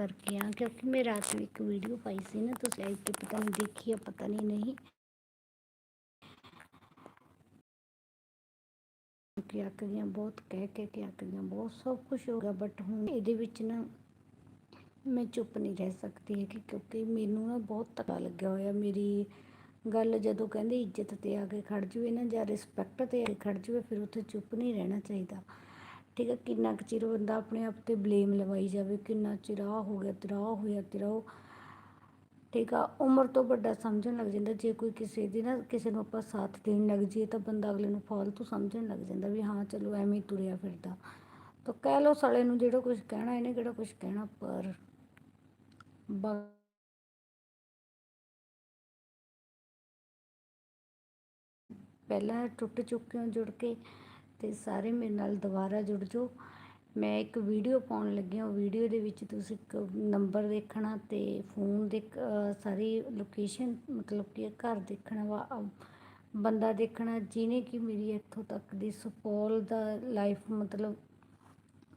ਕਰਕੇ ਆ, ਕਿਉਂਕਿ ਮੈਂ ਰਾਤ ਨੂੰ ਇੱਕ ਵੀਡੀਓ ਪਾਈ ਸੀ ਨਾ, ਤੁਸੀਂ ਲਾਈਕ ਕੇ ਪਤਾ ਨਹੀਂ ਦੇਖੀ ਆ, ਪਤਾ ਨਹੀਂ ਨਹੀਂ। ਕਿ ਅੱਕ ਗਈਆਂ ਬਹੁਤ, ਕਹਿ ਕਹਿ ਕੇ ਅੱਕ ਗਈਆਂ ਬਹੁਤ ਸਭ ਕੁਝ ਹੋ ਗਿਆ ਬਟ ਹੁਣ ਇਹਦੇ ਵਿੱਚ ਨਾ ਮੈਂ ਚੁੱਪ ਨਹੀਂ ਰਹਿ ਸਕਦੀ ਹੈਗੀ, ਕਿਉਂਕਿ ਮੈਨੂੰ ਨਾ ਬਹੁਤ ਧੱਕਾ ਲੱਗਿਆ ਹੋਇਆ, ਮੇਰੀ ਗੱਲ ਜਦੋਂ ਕਹਿੰਦੇ ਇੱਜ਼ਤ ਤੇ ਆ ਕੇ ਖੜ ਜਵੇ ਨਾ ਜਾਂ ਰਿਸਪੈਕਟ ਤੇ ਆ ਕੇ ਖੜ ਜਵੇ ਫਿਰ ਉੱਥੇ ਚੁੱਪ ਨਹੀਂ ਰਹਿਣਾ ਚਾਹੀਦਾ। ਠੀਕ ਹੈ, ਕਿੰਨਾ ਕੁ ਚਿਰ ਬੰਦਾ ਆਪਣੇ ਆਪ ਤੇ ਬਲੇਮ ਲਵਾਈ ਜਾਵੇ, ਕਿੰਨਾ ਚਿਰ ਆਹ ਹੋ ਗਿਆ, ਤੇਰਾ ਆਹ ਹੋਇਆ, ਤੇਰਾ ਉਹ। ਠੀਕ ਆ, ਉਮਰ ਤੋਂ ਵੱਡਾ ਸਮਝਣ ਲੱਗ ਜਾਂਦਾ, ਜੇ ਕੋਈ ਕਿਸੇ ਦੀ ਨਾ ਕਿਸੇ ਨੂੰ ਆਪਾਂ ਸਾਥ ਦੇਣ ਲੱਗ ਜਾਈਏ ਤਾਂ ਬੰਦਾ ਅਗਲੇ ਨੂੰ ਫਾਲਤੂ ਸਮਝਣ ਲੱਗ ਜਾਂਦਾ ਵੀ ਹਾਂ, ਚਲੋ ਐਵੇਂ ਹੀ ਤੁਰਿਆ ਫਿਰਦਾ। ਤਾਂ ਕਹਿ ਲਓ ਸਾਲੇ ਨੂੰ ਜਿਹੜਾ ਕੁਝ ਕਹਿਣਾ, ਇਹਨੇ ਕਿਹੜਾ ਕੁਝ ਕਹਿਣਾ, ਪਰ ਪਹਿਲਾਂ ਟੁੱਟ ਚੁੱਕੇ ਹੋ ਜੁੜ ਕੇ ਤੇ ਸਾਰੇ ਮੇਰੇ ਨਾਲ ਦੁਬਾਰਾ ਜੁੜ ਜਾਓ। ਮੈਂ ਇੱਕ ਵੀਡੀਓ ਪਾਉਣ ਲੱਗਿਆ ਉਹ ਵੀਡੀਓ ਦੇ ਵਿੱਚ ਤੁਸੀਂ ਇੱਕ ਨੰਬਰ ਦੇਖਣਾ ਤੇ ਫੋਨ ਦੇ ਸਾਰੀ ਲੋਕੇਸ਼ਨ, ਮਤਲਬ ਕਿ ਘਰ ਦੇਖਣਾ ਵਾ ਬੰਦਾ ਦੇਖਣਾ, ਜਿਹਨੇ ਕਿ ਮੇਰੀ ਇੱਥੋਂ ਤੱਕ ਦੀ ਸਪੋਲ ਦਾ ਲਾਈਫ ਮਤਲਬ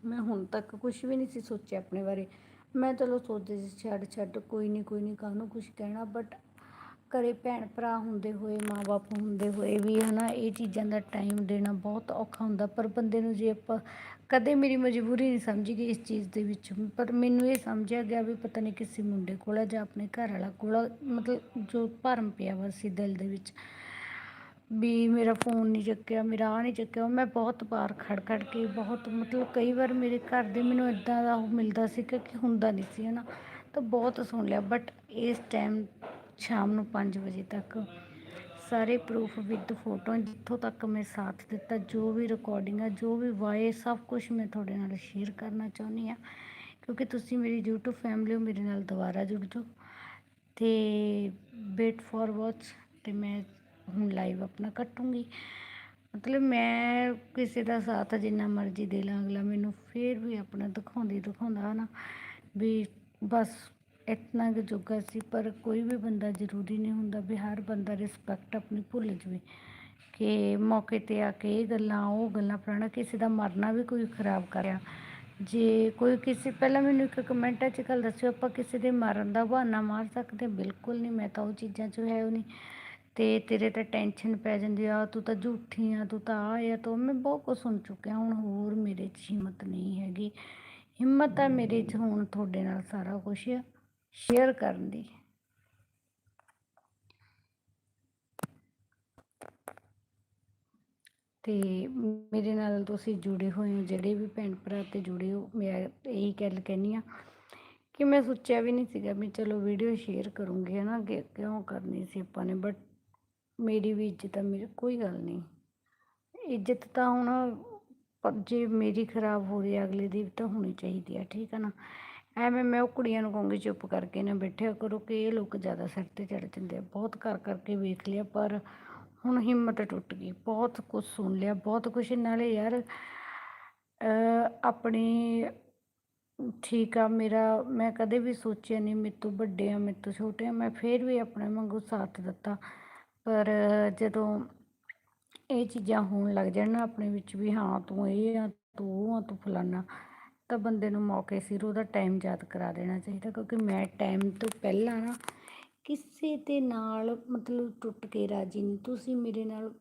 ਮੈਂ ਹੁਣ ਤੱਕ ਕੁਝ ਵੀ ਨਹੀਂ ਸੀ ਸੋਚਿਆ ਆਪਣੇ ਬਾਰੇ। ਮੈਂ ਚਲੋ ਸੋਚਦੇ ਸੀ, ਛੱਡ ਛੱਡ, ਕੋਈ ਨਹੀਂ ਕੋਈ ਨਹੀਂ ਕਾਹਨੂੰ ਕੁਝ ਕਹਿਣਾ ਬਟ ਘਰ ਭੈਣ ਭਰਾ ਹੁੰਦੇ ਹੋਏ, ਮਾਂ-ਬਾਪ ਹੁੰਦੇ ਹੋਏ ਵੀ ਹੈ ਨਾ ਇਹ ਚੀਜ਼ਾਂ ਦਾ ਟਾਈਮ ਦੇਣਾ ਬਹੁਤ ਔਖਾ ਹੁੰਦਾ। ਪਰ ਬੰਦੇ ਨੂੰ ਜੇ ਆਪਾਂ ਕਦੇ ਮੇਰੀ ਮਜਬੂਰੀ ਨਹੀਂ ਸਮਝੀ ਗਈ ਇਸ ਚੀਜ਼ ਦੇ ਵਿੱਚ, ਪਰ ਮੈਨੂੰ ਇਹ ਸਮਝਿਆ ਗਿਆ ਵੀ ਪਤਾ ਨਹੀਂ ਕਿਸੇ ਮੁੰਡੇ ਕੋਲ ਆ ਜਾਂ ਆਪਣੇ ਘਰ ਵਾਲਾ ਕੋਲ ਮਤਲਬ ਜੋ ਭਰਮ ਪਿਆ ਵਾ ਸੀ ਦਿਲ ਦੇ ਵਿੱਚ, ਵੀ ਮੇਰਾ ਫੋਨ ਨਹੀਂ ਚੱਕਿਆ, ਮੇਰਾ ਆ ਨਹੀਂ ਚੱਕਿਆ ਮੈਂ ਬਹੁਤ ਵਾਰ ਖੜ ਖੜ ਕੇ ਬਹੁਤ, ਮਤਲਬ ਕਈ ਵਾਰ ਮੇਰੇ ਘਰ ਦੇ ਮੈਨੂੰ ਇਦਾਂ ਦਾ ਉਹ ਮਿਲਦਾ ਸੀ ਕਿ ਕਿ ਹੁੰਦਾ ਨਹੀਂ ਸੀ ਹਨਾ, ਤਾਂ ਬਹੁਤ ਸੁਣ ਲਿਆ। ਬਟ ਇਸ ਟਾਈਮ ਸ਼ਾਮ ਨੂੰ 5 ਵਜੇ ਤੱਕ। ਸਾਰੇ ਪ੍ਰੂਫ ਵਿਦ ਫੋਟੋ ਜਿੱਥੋਂ ਤੱਕ ਮੈਂ ਸਾਥ ਦਿੱਤਾ, ਜੋ ਵੀ ਰਿਕਾਰਡਿੰਗ ਜੋ ਵੀ ਵਾਇਸ ਸਭ ਕੁਝ ਮੈਂ ਤੁਹਾਡੇ ਨਾਲ ਸ਼ੇਅਰ ਕਰਨਾ ਚਾਹੁੰਦੀ ਆ ਕਿਉਂਕਿ ਤੁਸੀਂ ਮੇਰੀ YouTube ਫੈਮਿਲੀ ਮੇਰੇ ਨਾਲ ਦੁਬਾਰਾ ਜੁੜ ਜਾਓ। ਤੇ ਵੇਟ ਫॉर ਵਾਚ ਤੇ ਮੈਂ ਹੁਣ ਲਾਈਵ ਆਪਣਾ ਕੱਟੂੰਗੀ। ਮਤਲਬ ਮੈਂ ਕਿਸੇ ਦਾ ਸਾਥ ਜਿੰਨਾ ਮਰਜ਼ੀ ਦੇ ਲਾਂ, ਅਗਲਾ ਮੈਨੂੰ ਫੇਰ ਵੀ ਆਪਣਾ ਦਿਖਾਉਂਦੀ ਦਿਖਾਉਂਦਾ ਨਾ ਵੀ ਬਸ ਇਤਨਾ ਕੁ ਜੋਗਾ ਸੀ, ਪਰ ਕੋਈ ਵੀ ਬੰਦਾ ਜ਼ਰੂਰੀ ਨਹੀਂ ਹੁੰਦਾ ਵੀ ਹਰ ਬੰਦਾ ਰਿਸਪੈਕਟ ਆਪਣੀ ਭੁੱਲ ਜਾਵੇ। ਕਿ ਮੌਕੇ 'ਤੇ ਆ ਕੇ ਇਹ ਗੱਲਾਂ, ਉਹ ਗੱਲਾਂ, ਫਲਾਣਾ ਕਿਸੇ ਦਾ ਮਰਨਾ ਵੀ ਕੋਈ ਖਰਾਬ ਕਰਿਆ ਜੇ ਕੋਈ ਕਿਸੇ, ਪਹਿਲਾਂ ਮੈਨੂੰ ਇੱਕ ਕਮੈਂਟਾਂ 'ਚ ਗੱਲ ਦੱਸਿਓ, ਆਪਾਂ ਕਿਸੇ ਦੇ ਮਰਨ ਦਾ ਬਹਾਨਾ ਮਾਰ ਸਕਦੇ ਬਿਲਕੁਲ ਨਹੀਂ, ਮੈਂ ਤਾਂ ਉਹ ਚੀਜ਼ਾਂ 'ਚ ਹੈ ਉਹ ਨਹੀਂ। ਤੇ ਤੇਰੇ ਤਾਂ ਟੈਨਸ਼ਨ ਪੈ ਜਾਂਦੀ ਆ, ਤੂੰ ਤਾਂ ਝੂਠੀ ਆ, ਤੂੰ ਤਾਂ ਆ ਆ, ਤੂੰ, ਮੈਂ ਬਹੁਤ ਕੁਝ ਸੁਣ ਚੁੱਕਿਆ, ਹੁਣ ਹੋਰ ਮੇਰੇ 'ਚ ਹਿੰਮਤ ਨਹੀਂ ਹੈਗੀ। ਹਿੰਮਤ ਆ ਮੇਰੇ 'ਚ ਹੁਣ ਤੁਹਾਡੇ ਨਾਲ ਸਾਰਾ ਕੁਝ ਸ਼ੇਅਰ ਕਰਨ ਦੀ। ਤੇ ਮੇਰੇ ਨਾਲ ਤੁਸੀਂ ਜੁੜੇ ਹੋਏ ਹੋ, ਜਿਹੜੇ ਵੀ ਭੈਣ ਭਰਾ ਤੇ ਜੁੜੇ ਹੋ, ਮੈਂ ਇਹੀ ਗੱਲ ਕਹਿਨੀ ਆ ਕਿ ਮੈਂ ਸੋਚਿਆ ਵੀ ਨਹੀਂ ਸੀਗਾ ਵੀ ਚਲੋ ਵੀਡੀਓ ਸ਼ੇਅਰ ਕਰੂੰਗੀ, ਹਨਾ, ਕਿ ਕਿਉਂ ਕਰਨੀ ਸੀ ਆਪਾਂ ਨੇ ਬਟ ਮੇਰੀ ਵੀ ਇੱਜ਼ਤ ਆ, ਮੇਰੀ ਕੋਈ ਗੱਲ ਨਹੀਂ। ਇੱਜ਼ਤ ਤਾਂ ਹੁਣ ਜੇ ਮੇਰੀ ਖਰਾਬ ਹੋ ਰਹੀ ਹੈ, ਅਗਲੇ ਦੀ ਤਾਂ ਹੋਣੀ ਚਾਹੀਦੀ ਆ ਠੀਕ ਆ ਨਾ। ਐਵੇਂ ਮੈਂ ਉਹ ਕੁੜੀਆਂ ਨੂੰ ਕਹੂੰਗੀ, ਚੁੱਪ ਕਰਕੇ ਨਾ ਬੈਠਿਆ ਕਰੋ, ਕਿ ਇਹ ਲੋਕ ਜ਼ਿਆਦਾ ਸਿਰ ਤੇ ਚੜ ਜਾਂਦੇ ਆ। ਬਹੁਤ ਕਰ ਕਰਕੇ ਵੇਖ ਲਿਆ, ਪਰ ਹੁਣ ਹਿੰਮਤ ਟੁੱਟ ਗਈ। ਬਹੁਤ ਕੁਝ ਸੁਣ ਲਿਆ, ਬਹੁਤ ਕੁਝ ਨਾਲੇ ਯਾਰ ਆਪਣੀ ਠੀਕ ਆ, ਮੇਰਾ, ਮੈਂ ਕਦੇ ਵੀ ਸੋਚਿਆ ਨਹੀਂ, ਮੇਰੇ ਤੋਂ ਵੱਡੇ ਆ, ਮੇਰੇ ਤੋਂ ਛੋਟੇ ਆ, ਮੈਂ ਫੇਰ ਵੀ ਆਪਣੇ ਵਾਂਗੂ ਸਾਥ ਦਿੱਤਾ। ਪਰ ਜਦੋਂ ਇਹ ਚੀਜ਼ਾਂ ਹੋਣ ਲੱਗ ਜਾਣ ਆਪਣੇ ਵਿੱਚ ਵੀ, ਹਾਂ, ਤੂੰ ਇਹ ਆ, ਤੂੰ ਉਹ ਆ, ਤੂੰ ਫਲਾਨਾ ਤਾਂ ਬੰਦੇ ਨੂੰ ਮੌਕੇ ਸਿਰ ਉਹਦਾ ਟਾਈਮ ਯਾਦ ਕਰਾ ਦੇਣਾ ਚਾਹੀਦਾ, ਕਿਉਂਕਿ ਮੈਂ ਟਾਈਮ ਤੋਂ ਪਹਿਲਾਂ ਨਾ ਕਿਸੇ ਦੇ ਨਾਲ ਮਤਲਬ ਟੁੱਟ ਕੇ ਰਾਜੀ ਨਹੀਂ। ਤੁਸੀਂ ਮੇਰੇ ਨਾਲ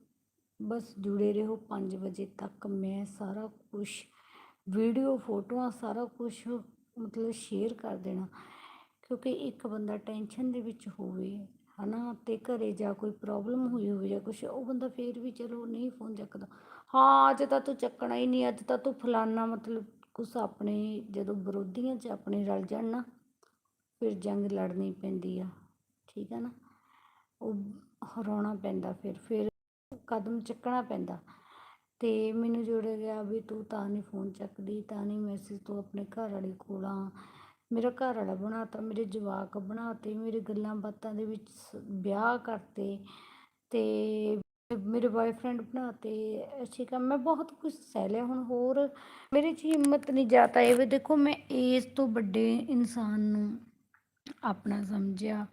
ਬਸ ਜੁੜੇ ਰਹੋ 5 ਵਜੇ ਤੱਕ, ਮੈਂ ਸਾਰਾ ਕੁਝ ਵੀਡੀਓ ਫੋਟੋਆਂ, ਸਾਰਾ ਕੁਝ ਮਤਲਬ ਸ਼ੇਅਰ ਕਰ ਦੇਣਾ, ਕਿਉਂਕਿ ਇੱਕ ਬੰਦਾ ਟੈਨਸ਼ਨ ਦੇ ਵਿੱਚ ਹੋਵੇ, ਹਨਾ, ਤੇ ਘਰੇ ਜਾ ਕੋਈ ਪ੍ਰੋਬਲਮ ਹੋਈ ਹੋਵੇ ਜਾਂ ਕੁਝ ਉਹ ਬੰਦਾ ਫੇਰ ਵੀ ਚਲੋ ਨਹੀਂ ਫੋਨ ਚੱਕਦਾ। ਹਾਂ, ਅੱਜ ਤਾਂ ਤੂੰ ਚੱਕਣਾ ਹੀ ਨਹੀਂ, ਅੱਜ ਤਾਂ ਤੂੰ ਫਲਾਨਾ ਮਤਲਬ ਕੁਛ ਆਪਣੇ ਜਦੋਂ ਵਿਰੋਧੀਆਂ 'ਚ ਆਪਣੇ ਰਲ ਜਾਣ ਨਾ, ਫਿਰ ਜੰਗ ਲੜਨੀ ਪੈਂਦੀ ਆ, ਠੀਕ ਆ ਨਾ? ਉਹ ਹਰਾਉਣਾ ਪੈਂਦਾ ਫਿਰ ਫਿਰ ਕਦਮ ਚੱਕਣਾ ਪੈਂਦਾ। ਤੇ ਮੈਨੂੰ ਜੁੜ ਗਿਆ ਵੀ ਤੂੰ ਤਾਂ ਨਹੀਂ ਫੋਨ ਚੱਕਦੀ, ਤਾਂ ਨਹੀਂ ਮੈਸੇਜ ਤੂੰ ਆਪਣੇ ਘਰ ਵਾਲੇ ਕੋਲ ਆ। ਮੇਰਾ ਘਰ ਵਾਲਾ ਬਣਾਤਾ, ਮੇਰੇ ਜਵਾਕ ਬਣਾਤੇ, ਮੇਰੇ ਗੱਲਾਂ ਬਾਤਾਂ ਦੇ ਵਿੱਚ ਵਿਆਹ ਕਰਤੇ ਤੇ ਮੇਰੇ ਬॉयਫ੍ਰੈਂਡ ਬਣਾਤੇ ਠੀਕ ਆ ਮੈਂ ਬਹੁਤ ਕੁਝ ਸਹਿ ਲਿਆ, ਹੁਣ ਹੋਰ ਮੇਰੇ 'ਚ ਹਿੰਮਤ ਨਹੀਂ ਜਾਤਾ ਇਹ ਵੀ ਦੇਖੋ, ਮੈਂ ਇਸ ਤੋਂ ਵੱਡੇ ਇਨਸਾਨ ਨੂੰ ਆਪਣਾ ਸਮਝਿਆ,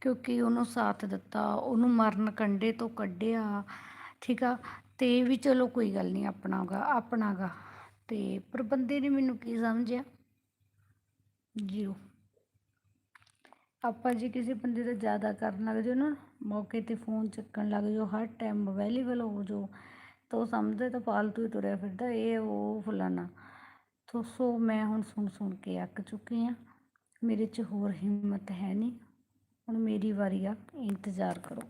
ਕਿਉਂਕਿ ਉਹਨੂੰ ਸਾਥ ਦਿੱਤਾ, ਉਹਨੂੰ ਮਰਨ ਕੰਡੇ ਤੋਂ ਕੱਢਿਆ, ਠੀਕ ਆ, ਤੇ ਵੀ ਚਲੋ ਕੋਈ ਗੱਲ ਨਹੀਂ, ਆਪਣਾਗਾ ਆਪਣਾਗਾ। ਤੇ ਪਰ ਬੰਦੇ ਨੇ ਮੈਨੂੰ ਕੀ ਸਮਝਿਆ? ਜੀਰੋ। ਆਪਾਂ ਜੇ ਕਿਸੇ ਬੰਦੇ ਦਾ ਜ਼ਿਆਦਾ ਕਰਨ ਲੱਗ ਜਾਓ ਨਾ, ਮੌਕੇ 'ਤੇ ਫੋਨ ਚੱਕਣ ਲੱਗ ਜਾਓ, ਹਰ ਟਾਈਮ ਅਵੇਲੇਬਲ ਹੋ ਜਾਓ, ਤਾਂ ਉਹ ਸਮਝਦੇ ਤਾਂ ਪਾਲਤੂ ਹੀ ਤੁਰਿਆ ਫਿਰਦਾ, ਇਹ, ਉਹ, ਫਲਾਨਾ। ਤੋ, ਸੋ ਮੈਂ ਹੁਣ ਸੁਣ ਸੁਣ ਕੇ ਅੱਕ ਚੁੱਕੀ ਹਾਂ ਮੇਰੇ 'ਚ ਹੋਰ ਹਿੰਮਤ ਹੈ ਨਹੀਂ ਹੁਣ ਮੇਰੀ ਵਾਰੀ ਆ, ਇੰਤਜ਼ਾਰ ਕਰੋ।